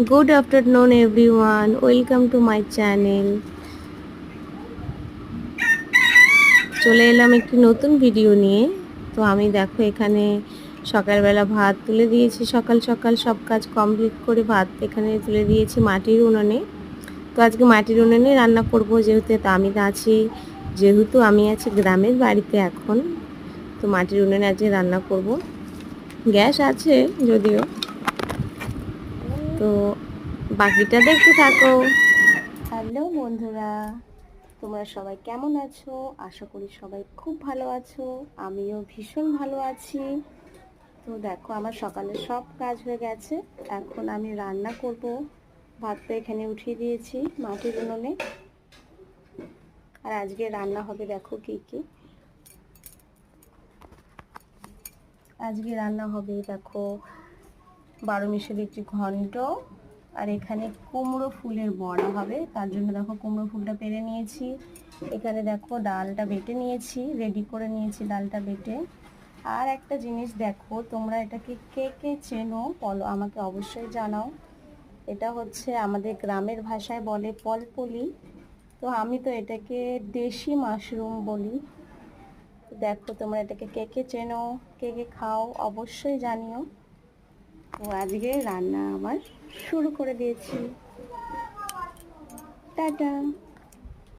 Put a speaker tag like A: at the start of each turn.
A: Good afternoon everyone welcome to my channel চলে এলাম একটি নতুন ভিডিও নিয়ে। তো আমি দেখো এখানে সকালবেলা ভাত তুলে দিয়েছি। সকাল সকাল সব কাজ কমপ্লিট করে ভাত এখানে তুলে দিয়েছি মাটির উনুনে। তো আজকে মাটির উনুনে রান্না করব যেহেতু আমি আছি, যেহেতু আমি আছি গ্রামের বাড়িতে এখন। তো মাটির উনুনে আজকে রান্না করব। গ্যাস আছে যদিও। বাকিটা দেখতে থাকো। হ্যালো বন্ধুরা, তোমরা সবাই কেমন আছো? আশা করি সবাই খুব ভালো আছো, আমিও ভীষণ ভালো আছি। তো দেখো, আমার সকালে সব কাজ হয়ে গেছে। এখন আমি রান্না করব। ভাতটা এখানে উঠিয়ে দিয়েছি মাটির উনুনে। আর আজকে রান্না হবে দেখো কি কি। আজকে রান্না হবে দেখো বারো মিশের একটি ঘন্ট আর এখানে কুমড়ো ফুলের বড়া হবে। তার জন্য দেখো কুমড়ো ফুলটা পেরে নিয়েছি। এখানে দেখো ডালটা বেটে নিয়েছি রেডি করে নিয়েছি ডালটা বেটে। আর একটা জিনিস দেখো, তোমরা এটাকে কে কে চেনো বলো, আমাকে অবশ্যই জানাও। এটা হচ্ছে আমাদের গ্রামের ভাষায় বলে পলপলি। তো আমি তো এটাকে দেশি মাশরুম বলি। দেখো তোমরা এটাকে কে কে চেনো, কে কে খাও, অবশ্যই জানিও। তো আজকে রান্না আমার শুরু করে দিয়েছি। টাটা।